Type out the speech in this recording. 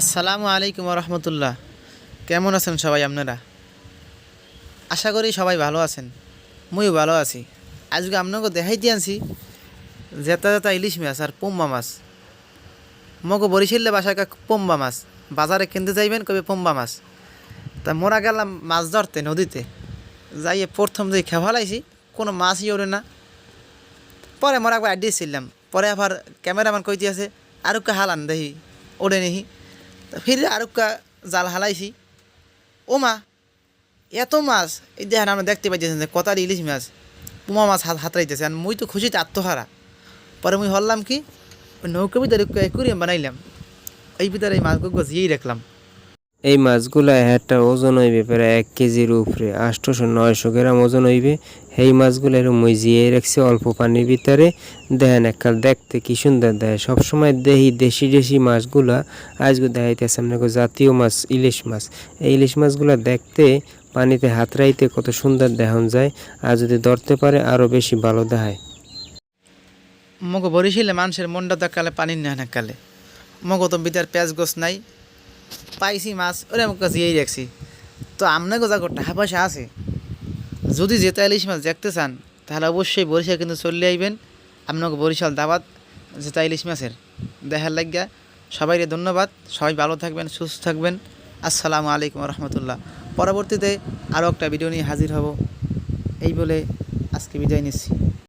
আসসালামু আলাইকুম রহমতুল্লাহ কেমন আছেন সবাই আপনারা? আশা করি সবাই ভালো আছেন। মুইও ভালো আছি। আজকে আপনাকে দেখাইতে আনছি জেতা জেতা ইলিশ মাছ আর পম্বা মাছ। মগো বরিশালে বাসায় পম্বা মাছ। বাজারে কিনতে যাইবেন কবে পম্বা মাছ। তা মোরা গেলাম মাছ ধরতে নদীতে। যাইয়ে প্রথম যে খেভালাইছি কোনো মাছই ওড়ে না। পরে মোরা একবার অ্যাড্রেস ছিলাম। পরে আবার ক্যামেরাম্যান কইতে আছে আরুকা হালান দেখি ওড়ে নিহি? তা ফিরে আরেকটা জাল হালাইছি। ও মা এত মাছ। এই দেখেন আমরা দেখতে পাইতেছেন যে কতার ইলিশ মাছ, পুমা মাছ হাত হাতড়াইতেছে। আর মুই তো খুশিতে আত্মহারা। পরে মুই হরলাম কি নৌকা ভিতরে একুরিয়াম বানাইলাম। এই ভিতরে এই মাছগুলো জিয়েই রাখলাম। এই মাছগুলা একটা ওজন হইবে প্রায় এক কেজির উপরে, আটশোশো নয়শো গ্রাম ওজন হইবে। এই মাছগুলো এরকম মই জিয়ে রাখছে অল্প পানির ভিতরে। দেখেন এককাল দেখতে কি সুন্দর দেয়। সবসময় দেহি দেশি দেশি মাছগুলা আজকে দেখাইতেছে আপনাকে জাতীয় মাছ, ইলিশ মাছ। এই ইলিশ মাছগুলা দেখতে, পানিতে হাতড়াইতে কত সুন্দর দেখান যায়। আর যদি ধরতে পারে আরও বেশি ভালো দেখায়। মগো বরিশালে মানুষের মনটা কালে পানির না কালে মগো তো বিদার পেঁয়াজ গোছ নাই। পাইছি মাছ, ওরে আমাকে জিয়েই রাখছি তো আপনাকে যা টাকা পয়সা আছে। যদি যেতে ইলিশ মাছ দেখতে চান, তাহলে অবশ্যই বরিশাল কিন্তু চলে আইবেন। আপনাকে বরিশাল দাবাত যেটা ইলিশ মাছের। দেখার লাগিয়া সবাইকে ধন্যবাদ। সবাই ভালো থাকবেন, সুস্থ থাকবেন। আসসালামু আলাইকুম রহমতুল্লাহ। পরবর্তীতে আরও একটা ভিডিও নিয়ে হাজির হব। এই বলে আজকে বিদায় নিচ্ছি।